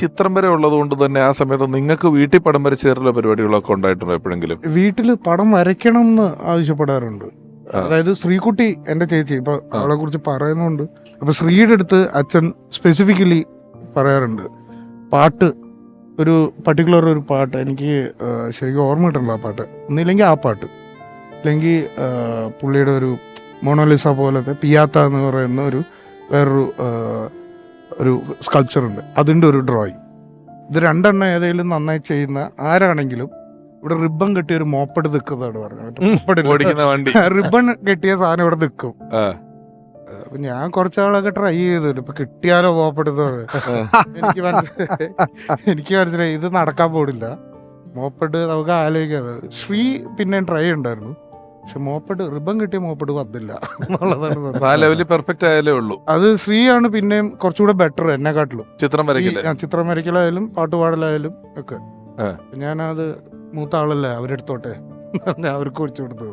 ചിത്രം വരെ ഉള്ളത് കൊണ്ട് തന്നെ ആ സമയത്ത് നിങ്ങൾക്ക് വീട്ടിൽ പടം വരച്ചേറുള്ള പരിപാടികളൊക്കെ ഉണ്ടായിട്ടുണ്ടോ എപ്പോഴെങ്കിലും? വീട്ടിൽ പടം വരയ്ക്കണം എന്ന് ആവശ്യപ്പെടാറുണ്ട് അതായത് ശ്രീകുട്ടി എന്റെ ചേച്ചി ഇപ്പൊ അവളെ കുറിച്ച് പറയുന്നുണ്ട്. അപ്പൊ ശ്രീയുടെ അടുത്ത് അച്ഛൻ സ്പെസിഫിക്കലി പറയാറുണ്ട്. പാട്ട് ഒരു പർട്ടിക്കുലർ ഒരു പാട്ട് എനിക്ക് ശരിക്കും ഓർമ്മ കിട്ടണില്ല ആ പാട്ട്. ഒന്നില്ലെങ്കിൽ ആ പാട്ട്. അല്ലെങ്കിൽ പുള്ളിയുടെ ഒരു മോണോലിസ പോലത്തെ പിയാത്ത എന്ന് പറയുന്ന ഒരു വേറൊരു ഒരു സ്കൾപ്ചർ ഉണ്ട്. അതിന്റെ ഒരു ഡ്രോയിങ് ഇത് രണ്ടെണ്ണം ഏതെങ്കിലും നന്നായി ചെയ്യുന്ന ആരാണെങ്കിലും ഇവിടെ റിബൺ കെട്ടിയ ഒരു മോപ്പഡ് നിൽക്കുന്നതാണ് പറഞ്ഞത്. റിബൺ കെട്ടിയ സാധനം ഇവിടെ നിൽക്കും. അപ്പൊ ഞാൻ കുറച്ചാളൊക്കെ ട്രൈ ചെയ്തു ഇപ്പൊ കിട്ടിയാലോ മോപ്പെടുത്തത് എനിക്ക് മനസ്സിലായി. എനിക്ക് മനസ്സിലായി. ഇത് നടക്കാൻ പോടില്ല മോപ്പഡ് നമുക്ക് ആലോചിക്കാം. ശ്രീ പിന്നെ ട്രൈ ഉണ്ടായിരുന്നു. പക്ഷെ മോപ്പഡ് റിബൺ കിട്ടിയ മോപ്പഡ് വന്നില്ല. എന്നുള്ളതാണ് സത്യം. ആ ലെവലിൽ പെർഫെക്റ്റ് ആയാലേ ഉള്ളൂ. അത് ശ്രീയാണ് പിന്നെയും കുറച്ചുകൂടെ ബെറ്റർ എന്നെക്കാട്ടിലും. ചിത്രം ഈ വരയ്ക്കില്ല ആ, ചിത്രം വരയ്ക്കലായാലും പാട്ടുപാടലായാലും ഒക്കെ. ആ. ഞാനത് മൂത്ത ആളല്ലേ അവരെടുത്തോട്ടെ അവർക്ക് കുറിച്ചു കൊടുത്തത്.